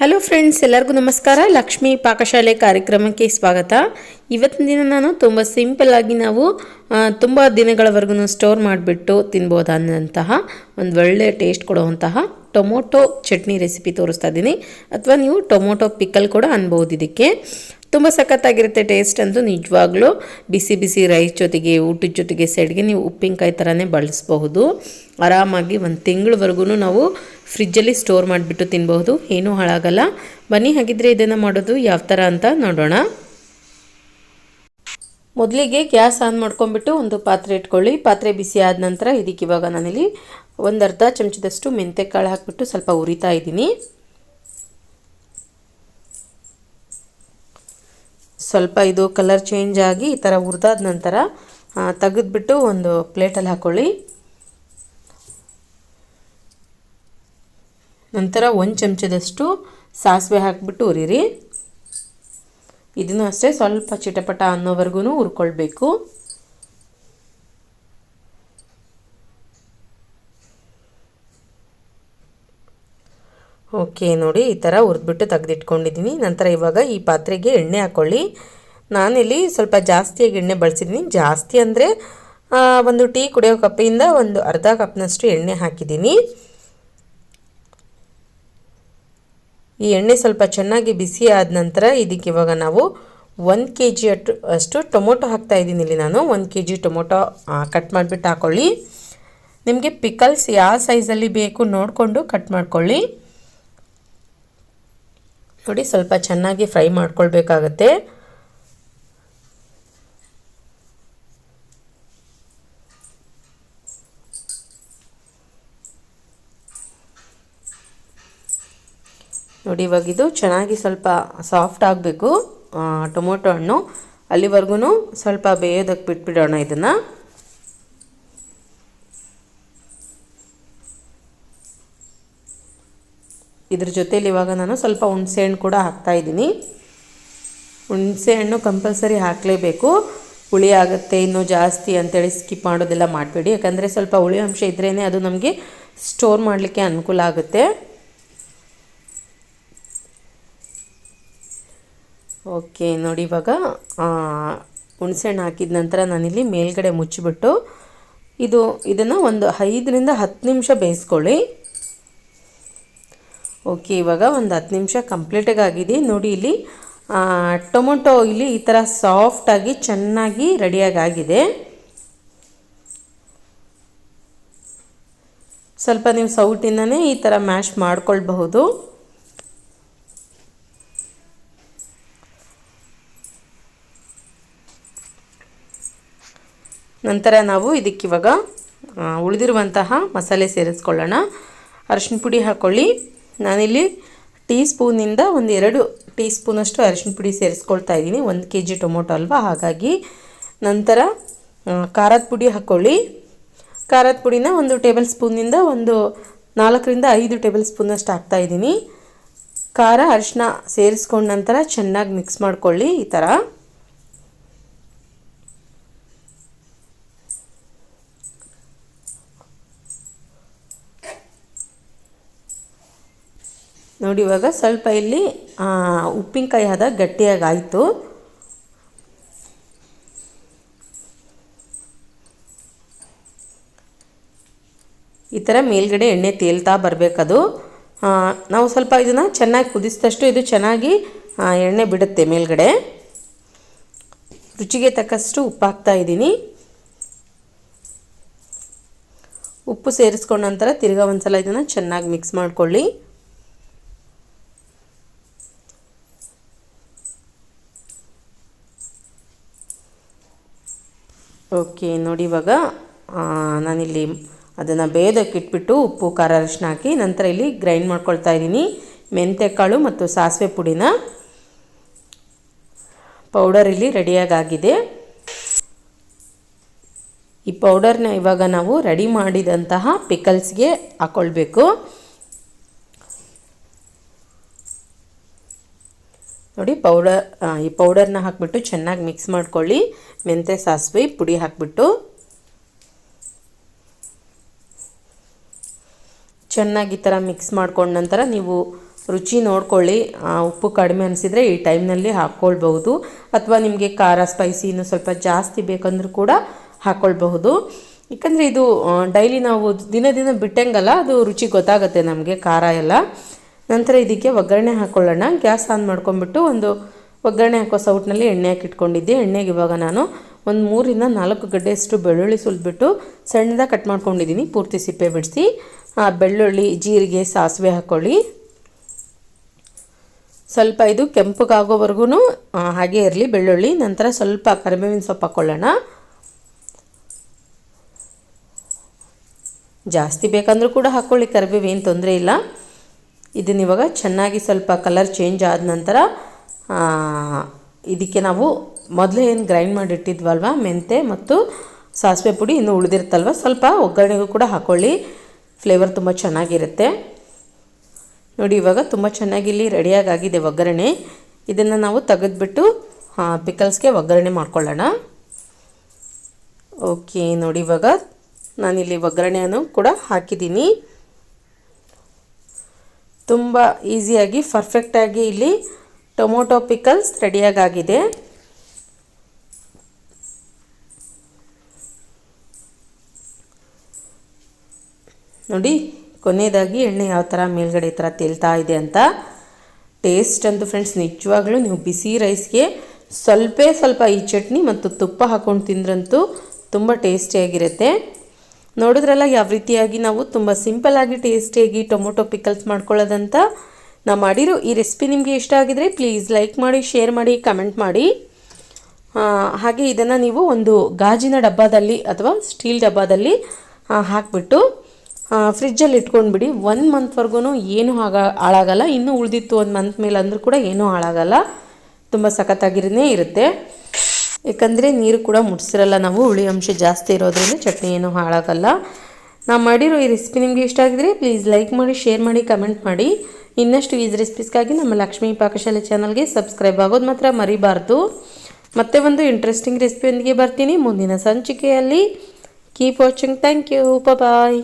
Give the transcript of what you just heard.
Hello friends ಎಲ್ಲರಿಗೂ ನಮಸ್ಕಾರ. ಲಕ್ಷ್ಮಿ ಪಾಕಶಾಲೆ ಕಾರ್ಯಕ್ರಮಕ್ಕೆ ಸ್ವಾಗತ. ಇವತ್ತಿನ ದಿನ ನಾನು ತುಂಬ ಸಿಂಪಲ್ ಆಗಿ ನಾವು ತುಂಬ ದಿನಗಳವರೆಗೂ ಸ್ಟೋರ್ ಮಾಡಿಬಿಟ್ಟು ತಿನ್ಬೋದಾದಂತಹ ಒಂದು ಒಳ್ಳೆ ಟೇಸ್ಟ್ ಕೊಡುವಂತಹ ಟೊಮೊಟೊ ಚಟ್ನಿ ರೆಸಿಪಿ ತೋರಿಸ್ತಾ ಇದ್ದೀನಿ. ಅಥವಾ ನೀವು ಟೊಮೊಟೊ ಪಿಕಲ್ ಕೂಡ ಅನ್ಬೋದು ಇದಕ್ಕೆ. ತುಂಬ ಸಖತ್ತಾಗಿರುತ್ತೆ ಟೇಸ್ಟ್ ಅಂತೂ ನಿಜವಾಗ್ಲೂ. ಬಿಸಿ ಬಿಸಿ ರೈಸ್ ಜೊತೆಗೆ, ಊಟದ ಜೊತೆಗೆ ಸೈಡ್ಗೆ ನೀವು ಉಪ್ಪಿನಕಾಯಿ ಥರನೇ ಬಳಸಬಹುದು. ಆರಾಮಾಗಿ ಒಂದು ತಿಂಗಳವರೆಗೂ ನಾವು ಫ್ರಿಜ್ಜಲ್ಲಿ ಸ್ಟೋರ್ ಮಾಡಿಬಿಟ್ಟು ತಿನ್ಬಹುದು. ಏನೂ ಹಾಳಾಗಲ್ಲ. ಬನ್ನಿ, ಹಾಗಿದ್ರೆ ಇದನ್ನು ಮಾಡೋದು ಯಾವ ಥರ ಅಂತ ನೋಡೋಣ. ಮೊದಲಿಗೆ ಗ್ಯಾಸ್ ಆನ್ ಮಾಡ್ಕೊಂಡ್ಬಿಟ್ಟು ಒಂದು ಪಾತ್ರೆ ಇಟ್ಕೊಳ್ಳಿ. ಪಾತ್ರೆ ಬಿಸಿ ಆದ ನಂತರ ಇದಕ್ಕೆ ಇವಾಗ ನಾನಿಲ್ಲಿ ಒಂದು ಅರ್ಧ ಚಮಚದಷ್ಟು ಮೆಂತೆಕಾಳು ಹಾಕಿಬಿಟ್ಟು ಸ್ವಲ್ಪ ಉರಿತಾ ಇದ್ದೀನಿ. ಸ್ವಲ್ಪ ಇದು ಕಲರ್ ಚೇಂಜ್ ಆಗಿ ಈ ಥರ ಹುರಿದಾದ ನಂತರ ತೆಗೆದ್ಬಿಟ್ಟು ಒಂದು ಪ್ಲೇಟಲ್ಲಿ ಹಾಕ್ಕೊಳ್ಳಿ ನಂತರ ಒಂದು ಚಮಚದಷ್ಟು ಸಾಸಿವೆ ಹಾಕಿಬಿಟ್ಟು ಉರಿರಿ. ಇದನ್ನು ಅಷ್ಟೇ ಸ್ವಲ್ಪ ಚಿಟಪಟ ಅನ್ನೋವರೆಗೂ ಹುರ್ಕೊಳ್ಬೇಕು. ಓಕೆ, ನೋಡಿ ಈ ಥರ ಹುರಿದ್ಬಿಟ್ಟು ತೆಗೆದಿಟ್ಕೊಂಡಿದ್ದೀನಿ ನಂತರ ಇವಾಗ ಈ ಪಾತ್ರೆಗೆ ಎಣ್ಣೆ ಹಾಕ್ಕೊಳ್ಳಿ ನಾನಿಲ್ಲಿ ಸ್ವಲ್ಪ ಜಾಸ್ತಿಯಾಗಿ ಎಣ್ಣೆ ಬಳಸಿದ್ದೀನಿ ಜಾಸ್ತಿ ಅಂದರೆ ಒಂದು ಟೀ ಕುಡಿಯೋ ಕಪ್ಪಿಂದ ಒಂದು ಅರ್ಧ ಕಪ್ನಷ್ಟು ಎಣ್ಣೆ ಹಾಕಿದ್ದೀನಿ ಈ ಎಣ್ಣೆ ಸ್ವಲ್ಪ ಚೆನ್ನಾಗಿ ಬಿಸಿ ಆದ ನಂತರ ಇದಕ್ಕೆ ಇವಾಗ ನಾವು ಒಂದು ಕೆ ಜಿ ಅಷ್ಟು ಅಷ್ಟು ಟೊಮೊಟೊ ಹಾಕ್ತಾ ಇದ್ದೀನಿ ಇಲ್ಲಿ ನಾನು. ಒಂದು ಕೆ ಜಿ ಟೊಮೊಟೊ ಕಟ್ ಮಾಡಿಬಿಟ್ಟು ಹಾಕ್ಕೊಳ್ಳಿ ನಿಮಗೆ ಪಿಕಲ್ಸ್ ಯಾವ ಸೈಜಲ್ಲಿ ಬೇಕು ನೋಡಿಕೊಂಡು ಕಟ್ ಮಾಡ್ಕೊಳ್ಳಿ. ನೋಡಿ, ಸ್ವಲ್ಪ ಚೆನ್ನಾಗಿ ಫ್ರೈ ಮಾಡ್ಕೊಳ್ಬೇಕಾಗತ್ತೆ. ನೋಡಿ, ಇವಾಗ ಇದು ಚೆನ್ನಾಗಿ ಸ್ವಲ್ಪ ಸಾಫ್ಟ್ ಆಗಬೇಕು. ಟೊಮೊಟೊ ಹಣ್ಣು. ಅಲ್ಲಿವರೆಗೂ ಸ್ವಲ್ಪ ಬೇಯೋದಕ್ಕೆ ಬಿಟ್ಬಿಡೋಣ ಇದನ್ನು. ಇದ್ರ ಜೊತೇಲಿ ಇವಾಗ ನಾನು ಸ್ವಲ್ಪ ಹುಣಸೆ ಹಣ್ಣು ಕೂಡ ಹಾಕ್ತಾ ಇದ್ದೀನಿ. ಹುಣಸೆ ಹಣ್ಣು ಕಂಪಲ್ಸರಿ ಹಾಕಲೇಬೇಕು. ಹುಳಿ ಆಗುತ್ತೆ, ಇನ್ನೂ ಜಾಸ್ತಿ ಅಂತೇಳಿ ಸ್ಕಿಪ್ ಮಾಡೋದೆಲ್ಲ ಮಾಡಬೇಡಿ. ಯಾಕಂದರೆ ಸ್ವಲ್ಪ ಹುಳಿ ಅಂಶ ಇದ್ರೇ ಅದು ನಮಗೆ ಸ್ಟೋರ್ ಮಾಡಲಿಕ್ಕೆ ಅನುಕೂಲ ಆಗುತ್ತೆ. ಓಕೆ, ನೋಡಿ ಇವಾಗ ಹುಣಸೆಹಣ್ಣು ಹಾಕಿದ ನಂತರ ನಾನಿಲ್ಲಿ ಮೇಲ್ಗಡೆ ಮುಚ್ಚಿಬಿಟ್ಟು, ಇದು, ಇದನ್ನು ಒಂದು ಐದರಿಂದ ಹತ್ತು ನಿಮಿಷ ಬೇಯಿಸ್ಕೊಳ್ಳಿ. ಓಕೆ, ಇವಾಗ ಒಂದು ಹತ್ತು ನಿಮಿಷ ಕಂಪ್ಲೀಟಾಗಿ ಆಗಿದೆ. ನೋಡಿ ಇಲ್ಲಿ ಟೊಮೊಟೊ ಇಲ್ಲಿ ಈ ಥರ ಸಾಫ್ಟಾಗಿ ಚೆನ್ನಾಗಿ ರೆಡಿಯಾಗಿ ಆಗಿದೆ. ಸ್ವಲ್ಪ ನೀವು ಸೌಟಿಂದನೇ ಈ ಥರ ಮ್ಯಾಶ್ ಮಾಡ್ಕೊಳ್ಬಹುದು. ನಂತರ ನಾವು ಇದಕ್ಕಿವಾಗ ಉಳಿದಿರುವಂತಹ ಮಸಾಲೆ ಸೇರಿಸ್ಕೊಳ್ಳೋಣ. ಅರಶಿನ ಪುಡಿ ಹಾಕ್ಕೊಳ್ಳಿ ನಾನಿಲ್ಲಿ ಟೀ ಸ್ಪೂನಿಂದ ಒಂದು ಎರಡು ಟೀ ಸ್ಪೂನಷ್ಟು ಅರಿಶಿನ ಪುಡಿ ಸೇರಿಸ್ಕೊಳ್ತಾ ಇದ್ದೀನಿ. ಒಂದು ಕೆ ಜಿ ಟೊಮೊಟೊ ಅಲ್ವಾ? ಹಾಗಾಗಿ ನಂತರ ಖಾರದ ಪುಡಿ ಹಾಕ್ಕೊಳ್ಳಿ ಖಾರದ ಪುಡಿನ ಒಂದು ಟೇಬಲ್ ಸ್ಪೂನಿಂದ ಒಂದು ನಾಲ್ಕರಿಂದ ಐದು ಟೇಬಲ್ ಸ್ಪೂನಷ್ಟು ಹಾಕ್ತಾಯಿದ್ದೀನಿ ಖಾರ ಅರಿಶಿನ ಸೇರಿಸ್ಕೊಂಡ ನಂತರ ಚೆನ್ನಾಗಿ ಮಿಕ್ಸ್ ಮಾಡ್ಕೊಳ್ಳಿ ಈ ಥರ. ನೋಡಿ, ಇವಾಗ ಸ್ವಲ್ಪ ಇಲ್ಲಿ ಉಪ್ಪಿನಕಾಯಿ ಆದ ಗಟ್ಟಿಯಾಗಿ ಆಯಿತು ಈ ಥರ ಮೇಲ್ಗಡೆ ಎಣ್ಣೆ ತೇಲ್ತಾ ಬರಬೇಕದು. ನಾವು ಸ್ವಲ್ಪ ಇದನ್ನು ಚೆನ್ನಾಗಿ ಕುದಿಸಿದಷ್ಟು ಇದು ಚೆನ್ನಾಗಿ ಎಣ್ಣೆ ಬಿಡುತ್ತೆ ಮೇಲ್ಗಡೆ. ರುಚಿಗೆ ತಕ್ಕಷ್ಟು ಉಪ್ಪು ಹಾಕ್ತಾ ಇದ್ದೀನಿ. ಉಪ್ಪು ಸೇರಿಸ್ಕೊಂಡ ನಂತರ ತಿರ್ಗಾ ಒಂದು ಸಲ ಇದನ್ನು ಚೆನ್ನಾಗಿ ಮಿಕ್ಸ್ ಮಾಡ್ಕೊಳ್ಳಿ. ಓಕೆ, ನೋಡಿ ಇವಾಗ ನಾನಿಲ್ಲಿ ಅದನ್ನು ಬೇಯೋದಕ್ಕೆ ಇಟ್ಬಿಟ್ಟು ಉಪ್ಪು, ಖಾರ ಅರಿಶಿನ ಹಾಕಿ ನಂತರ ಇಲ್ಲಿ ಗ್ರೈಂಡ್ ಮಾಡ್ಕೊಳ್ತಾ ಇದ್ದೀನಿ. ಮೆಂತ್ಯಕಾಳು ಮತ್ತು ಸಾಸಿವೆ ಪುಡಿನ ಪೌಡರ್ ಇಲ್ಲಿ ರೆಡಿಯಾಗಿ ಆಗಿದೆ ಈ ಪೌಡರ್ನ ಇವಾಗ ನಾವು ರೆಡಿ ಮಾಡಿದಂತಹ ಪಿಕಲ್ಸ್ಗೆ ಹಾಕ್ಕೊಳ್ಬೇಕು ನೋಡಿ ಪೌಡರ್ ಈ ಪೌಡರ್ನ ಹಾಕ್ಬಿಟ್ಟು ಚೆನ್ನಾಗಿ ಮಿಕ್ಸ್ ಮಾಡ್ಕೊಳ್ಳಿ. ಮೆಂತ್ಯ, ಸಾಸಿವೆ ಪುಡಿ ಹಾಕ್ಬಿಟ್ಟು. ಚೆನ್ನಾಗಿ ಈ ಥರ ಮಿಕ್ಸ್ ಮಾಡ್ಕೊಂಡ ನಂತರ ನೀವು ರುಚಿ ನೋಡ್ಕೊಳ್ಳಿ. ಉಪ್ಪು ಕಡಿಮೆ ಅನಿಸಿದರೆ ಈ ಟೈಮ್ನಲ್ಲಿ ಹಾಕ್ಕೊಳ್ಬಹುದು. ಅಥವಾ ನಿಮಗೆ ಖಾರ ಸ್ಪೈಸಿ ಇನ್ನೂ ಸ್ವಲ್ಪ ಜಾಸ್ತಿ ಬೇಕಂದ್ರೂ ಕೂಡ ಹಾಕ್ಕೊಳ್ಬಹುದು. ಯಾಕಂದರೆ ಇದು ಡೈಲಿ ನಾವು ದಿನ ದಿನ ಬಿಟ್ಟಂಗಲ್ಲ, ಅದು ರುಚಿ ಗೊತ್ತಾಗುತ್ತೆ ನಮಗೆ ಖಾರ ಎಲ್ಲ. ನಂತರ ಇದಕ್ಕೆ ಒಗ್ಗರಣೆ ಹಾಕ್ಕೊಳ್ಳೋಣ ಗ್ಯಾಸ್ ಆನ್ ಮಾಡ್ಕೊಂಬಿಟ್ಟು ಒಂದು ಒಗ್ಗರಣೆ ಹಾಕೋ ಸೌಟ್ನಲ್ಲಿ ಎಣ್ಣೆ ಹಾಕಿ ಇಟ್ಕೊಂಡಿದ್ದೆ. ಎಣ್ಣೆಗೆ ಇವಾಗ ನಾನು ಒಂದು ಮೂರಿಂದ ನಾಲ್ಕು ಗಡ್ಡೆಯಷ್ಟು ಬೆಳ್ಳುಳ್ಳಿ ಸುಲಿದ್ಬಿಟ್ಟು ಸಣ್ಣದಾಗ ಕಟ್ ಮಾಡ್ಕೊಂಡಿದ್ದೀನಿ. ಪೂರ್ತಿ ಸಿಪ್ಪೆ ಬಿಡಿಸಿ. ಬೆಳ್ಳುಳ್ಳಿ, ಜೀರಿಗೆ, ಸಾಸಿವೆ ಹಾಕ್ಕೊಳ್ಳಿ ಸ್ವಲ್ಪ ಇದು ಕೆಂಪಗಾಗೋವರೆಗೂ ಹಾಗೆ ಇರಲಿ ಬೆಳ್ಳುಳ್ಳಿ. ನಂತರ ಸ್ವಲ್ಪ ಕರಿಬೇವಿನ ಸೊಪ್ಪು ಹಾಕ್ಕೊಳ್ಳೋಣ ಜಾಸ್ತಿ ಬೇಕಂದ್ರೂ ಕೂಡ ಹಾಕ್ಕೊಳ್ಳಿ ಕರಿಬೇವು ಏನು ತೊಂದರೆ ಇಲ್ಲ. ಇದನ್ನ ಇವಾಗ ಚೆನ್ನಾಗಿ ಸ್ವಲ್ಪ ಕಲರ್ ಚೇಂಜ್ ಆದ ನಂತರ ಇದಕ್ಕೆ ನಾವು ಮೊದಲೇ ಏನು ಗ್ರೈಂಡ್ ಮಾಡಿಟ್ಟಿದ್ವಲ್ವ ಮೆಂತೆ ಮತ್ತು ಸಾಸಿವೆ ಪುಡಿ ಇನ್ನು ಉಳಿದಿರುತ್ತಲ್ವ ಸ್ವಲ್ಪ ಒಗ್ಗರಣೆಗೂ ಕೂಡ ಹಾಕ್ಕೊಳ್ಳಿ ಫ್ಲೇವರ್ ತುಂಬ ಚೆನ್ನಾಗಿರುತ್ತೆ. ನೋಡಿ, ಇವಾಗ ತುಂಬ ಚೆನ್ನಾಗಿ ಇಲ್ಲಿ ರೆಡಿಯಾಗಿ ಆಗಿದೆ ಒಗ್ಗರಣೆ. ಇದನ್ನು ನಾವು ತೆಗೆದುಬಿಟ್ಟು ಪಿಕಲ್ಸ್ಗೆ ಒಗ್ಗರಣೆ ಮಾಡ್ಕೊಳ್ಳೋಣ. ಓಕೆ ನೋಡಿ, ಇವಾಗ ನಾನಿಲ್ಲಿ ಒಗ್ಗರಣೆಯನ್ನು ಕೂಡ ಹಾಕಿದ್ದೀನಿ. ತುಂಬ ಈಸಿಯಾಗಿ ಪರ್ಫೆಕ್ಟಾಗಿ ಇಲ್ಲಿ ಟೊಮೊಟೊ ಪಿಕಲ್ಸ್ ರೆಡಿಯಾಗಿ ಆಗಿದೆ ನೋಡಿ, ಕೊನೆಯದಾಗಿ ಎಣ್ಣೆ ಯಾವ ಥರ ಮೇಲ್ಗಡೆ ಥರ ತೇಲ್ತಾ ಇದೆ ಅಂತ. ಟೇಸ್ಟ್ ಅಂತೂ ಫ್ರೆಂಡ್ಸ್ ನಿಜವಾಗ್ಲೂ ನೀವು ಬಿಸಿ ರೈಸ್ಗೆ ಸ್ವಲ್ಪ ಸ್ವಲ್ಪ ಈ ಚಟ್ನಿ ಮತ್ತು ತುಪ್ಪ ಹಾಕ್ಕೊಂಡು ತಿಂದ್ರಂತೂ ತುಂಬ ಟೇಸ್ಟಿಯಾಗಿರುತ್ತೆ ನೋಡಿದ್ರಲ್ಲ, ಯಾವ ರೀತಿಯಾಗಿ ನಾವು ತುಂಬ ಸಿಂಪಲ್ಲಾಗಿ ಟೇಸ್ಟಿಯಾಗಿ ಟೊಮೊಟೊ ಪಿಕಲ್ಸ್ ಮಾಡ್ಕೊಳ್ಳೋದಂತ? ನಾವು ಮಾಡಿರೋ ಈ ರೆಸಿಪಿ ನಿಮಗೆ ಇಷ್ಟ ಆಗಿದ್ರೆ ಪ್ಲೀಸ್ ಲೈಕ್ ಮಾಡಿ ಶೇರ್ ಮಾಡಿ ಕಮೆಂಟ್ ಮಾಡಿ. ಹಾಗೆ ಇದನ್ನು ನೀವು ಒಂದು ಗಾಜಿನ ಡಬ್ಬದಲ್ಲಿ ಅಥವಾ ಸ್ಟೀಲ್ ಡಬ್ಬದಲ್ಲಿ ಹಾಕಿಬಿಟ್ಟು ಹಾಕ್ಬಿಟ್ಟು ಫ್ರಿಜ್ಜಲ್ಲಿ ಇಟ್ಕೊಂಡ್ಬಿಡಿ. ಒನ್ ಮಂತ್ವರೆಗೂ ಏನೂ ಆಗ, ಹಾಳಾಗಲ್ಲ. ಇನ್ನೂ ಉಳಿದಿತ್ತು ಒಂದು ಮಂತ್ ಮೇಲೆ ಅಂದರೂ ಕೂಡ ಏನೂ ಹಾಳಾಗಲ್ಲ. ತುಂಬ ಸಖತ್ತಾಗಿರೇ ಇರುತ್ತೆ. ಯಾಕಂದರೆ ನೀರು ಕೂಡ ಮುಟ್ಸಿರಲ್ಲ ನಾವು, ಹುಳಿ ಅಂಶ ಜಾಸ್ತಿ ಇರೋದ್ರಿಂದ ಚಟ್ನಿ ಏನೂ ಹಾಳಾಗಲ್ಲ. ನಾವು ಮಾಡಿರೋ ಈ ರೆಸಿಪಿ ನಿಮಗೆ ಇಷ್ಟ ಆಗಿದ್ರೆ ಪ್ಲೀಸ್ ಲೈಕ್ ಮಾಡಿ ಶೇರ್ ಮಾಡಿ ಕಮೆಂಟ್ ಮಾಡಿ. ಇನ್ನಷ್ಟು ಈಸ್ ರೆಸಿಪೀಸ್ಗಾಗಿ ನಮ್ಮ ಲಕ್ಷ್ಮೀ ಪಾಕಶಾಲೆ ಚಾನಲ್ಗೆ ಸಬ್ಸ್ಕ್ರೈಬ್ ಆಗೋದು ಮಾತ್ರ ಮರಿಬಾರ್ದು. ಮತ್ತೆ ಒಂದು ಇಂಟ್ರೆಸ್ಟಿಂಗ್ ರೆಸಿಪಿಯೊಂದಿಗೆ ಬರ್ತೀನಿ. ಮುಂದಿನ ಸಂಚಿಕೆಯಲ್ಲಿ. Keep watching thank you bye